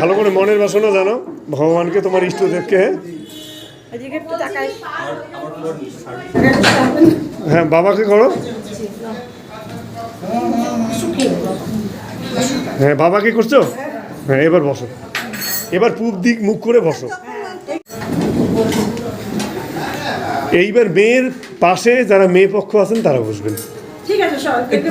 ভালো করে মনের বাসনা জানো ভগবানকে তোমার ইষ্টদেবকে হ্যাঁ? হ্যাঁ বাবাকে করো। হ্যাঁ বাবা কি করছ? হ্যাঁ এবার বসো। এবার পূব দিক মুখ করে বসো। এইবার মেয়ের পাশে যারা মেয়ে পক্ষ আছেন তারা বসবেন। ঠিক আছে সব একটু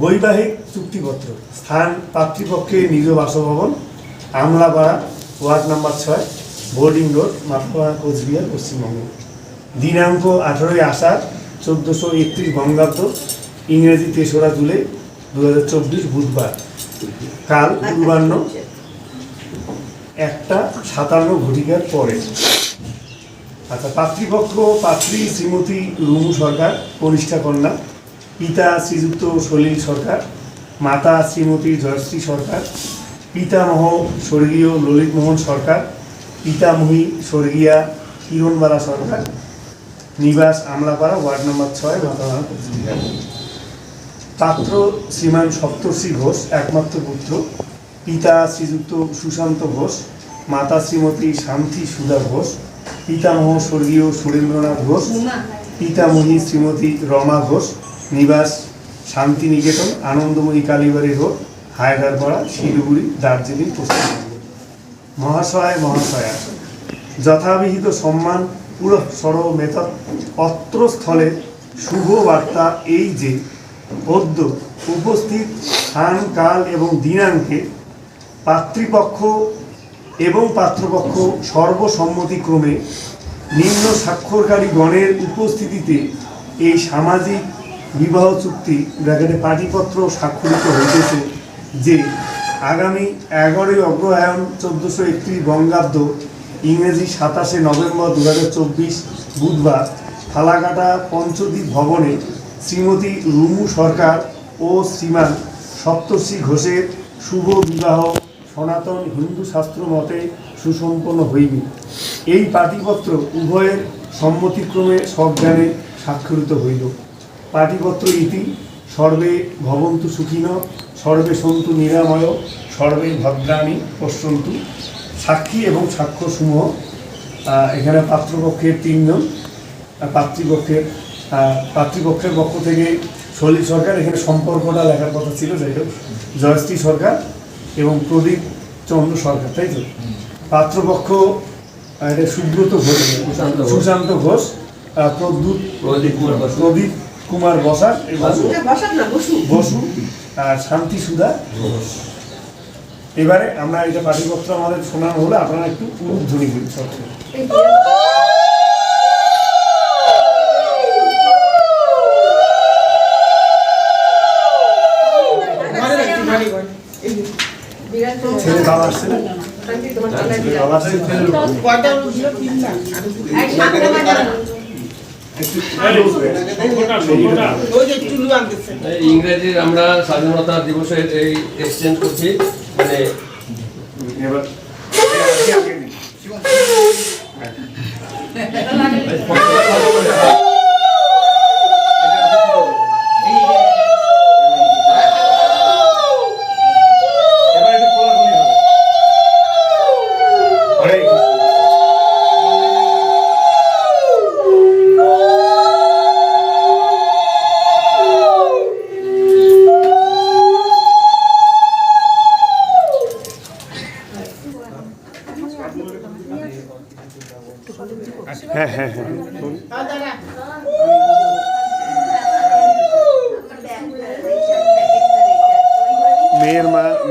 বৈবাহিক চুক্তিপত্র স্থান পাতৃপক্ষে নিজ বাসভবন, আমলাপাড়া, ওয়ার্ড নাম্বার ছয়, বোর্ডিং রোড মাথাপাড়া কোচবিহার, পশ্চিমবঙ্গ। দিনাঙ্ক আঠেরোই আষাঢ়, চোদ্দোশো একত্রিশ বঙ্গাব্দ, ইংরেজি তেসরা জুলাই দু হাজার চব্বিশ বুধবার। কাল পূর্বাহ্ন একটা সাতান্ন ঘটিকার পরে। আচ্ছা পাতৃপক্ষ পাত্রী শ্রীমতী রুমু সরকার, কনিষ্ঠা কন্যা পিতা শ্রীযুক্ত সলিল সরকার, মাতা শ্রীমতী জয়শ্রী সরকার, পিতামহ স্বর্গীয় ললিতমোহন সরকার, পিতামহী স্বর্গীয়া কিরণবালা সরকার। নিবাস আমলাপাড়া, ওয়ার্ড নম্বর ছয়, মাতামারা পাত্র শ্রীমান সপ্তর্ষি ঘোষ, একমাত্র পুত্র। পিতা শ্রীযুক্ত সুশান্ত ঘোষ, মাতা শ্রীমতী শান্তি সুধা ঘোষ, পিতামহ স্বর্গীয় সুরেন্দ্রনাথ ঘোষ, পিতামহী শ্রীমতী রমা ঘোষ নিবাস, শান্তিনিকেতন, আনন্দময়ী কালীবাড়ি রোড হায়দ্রারপাড়া শিলিগুড়ি, দার্জিলিং, পশ্চিমবঙ্গ। মহাশয়, মহাশয়া। যথাবিহিত সম্মান, পুরো সর মেথড অত্রস্থলে শুভ বার্তা এই যে অদ্য উপস্থিত স্থান, কাল এবং দিনাঙ্কে পাতৃপক্ষ এবং পাত্রপক্ষ সর্বসম্মতিক্রমে নিম্ন স্বাক্ষরকারী গণের উপস্থিতিতে এই সামাজিক বিবাহ চুক্তি ব্র্যাকেটে পাটিপত্র স্বাক্ষরিত হইতেছে যে আগামী এগারোই অগ্রহায়ণ চোদ্দোশো একত্রিশ বঙ্গাব্দ ইংরেজি সাতাশে নভেম্বর দু হাজার চব্বিশ বুধবার ফালাকাটা পঞ্চদ্বীপ ভবনে শ্রীমতী রুমু সরকার ও শ্রীমান সপ্তর্ষি ঘোষের শুভ বিবাহ সনাতন হিন্দু শাস্ত্র মতে সুসম্পন্ন হইবে। এই পাটিপত্র উভয়ের সম্মতিক্রমে সজ্ঞানে স্বাক্ষরিত হইল। পাটিপত্র ইতি সর্বে ভবন্তু সুখিন সর্বে সন্তু নিরাময় সর্বে ভদ্রাণী পশ্যন্তু। সাক্ষী এবং সাক্ষ্যসমূহ এখানে পাত্রপক্ষের তিনজন পাতৃপক্ষের পাতৃপক্ষের পক্ষ থেকে সলিল সরকার এখানে সম্পর্কটা লেখার কথা ছিল যাই হোক জয়শ্রী সরকার এবং প্রদীপ চন্দ্র সরকার তাই তো? পাত্রপক্ষ এটা সুব্রত ঘোষ সুশান্ত ঘোষ। প্রদ্যুৎ প্রদীপ প্রদীপ কুমার বসাক না বসু। আর শান্তি সুধা। এবারে আমরা এটা পাঠিপত্র আমাদের শোনানো হলে আপনারা একটু উদ্ধ্বনি দিন সবচেয়ে ছেলে বাবা আসছে না? বাবা আসছে। এই ইংরেজির আমরা স্বাধীনতা দিবসের এই এক্সচেঞ্জ করছি। মানে এবার এবার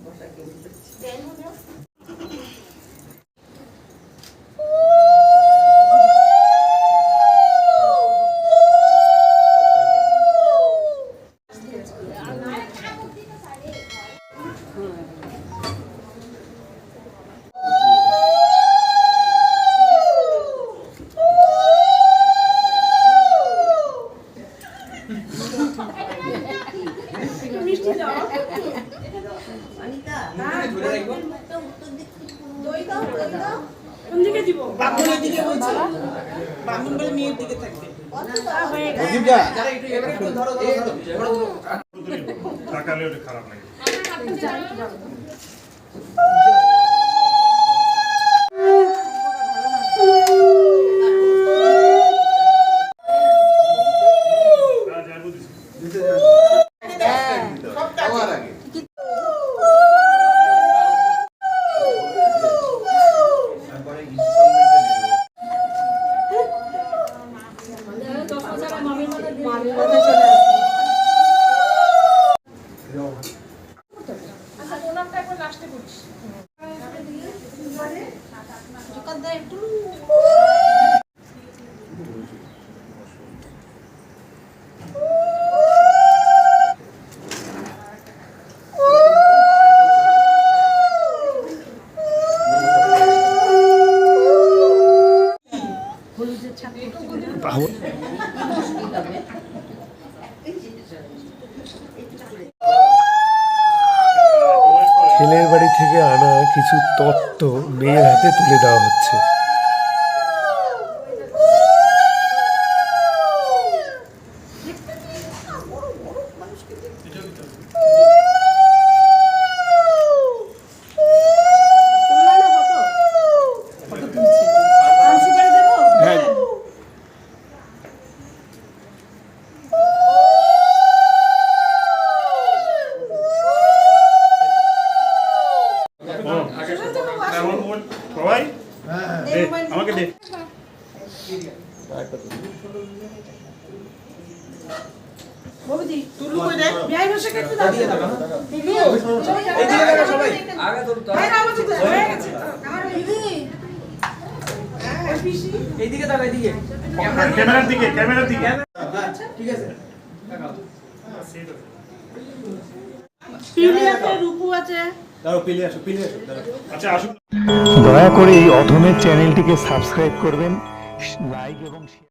申し訳ございません。কোন দিকে দিব ব্রাহ্মণের দিকে বলছে ব্রাহ্মণ বলে মেয়ের দিকে থাকবে হয়ে খারাপ লাগে ছেলের কিছু তত্ত্ব মেয়ের হাতে তুলে দেওয়া হচ্ছে তুললা না ফটো আম সুপারি দেবো হ্যাঁ সবাই দে, আমাকে দে বৌদি টুলু কই রে বিয়াই বসে একটু দাও টুলু এইদিকে দেখো সবাই আগে তোর হ্যাঁ আমার তো হয়ে গেছে আমার দিদি ওই পিসি এইদিকে দেখো এইদিকে ক্যামেরার দিকে ক্যামেরার দিকে ঠিক আছে। পিউলি আছে রূপু আছে আচ্ছা আসুন দয়া করে এই অধমের চ্যানেলটিকে সাবস্ক্রাইব করবেন। Steigerung.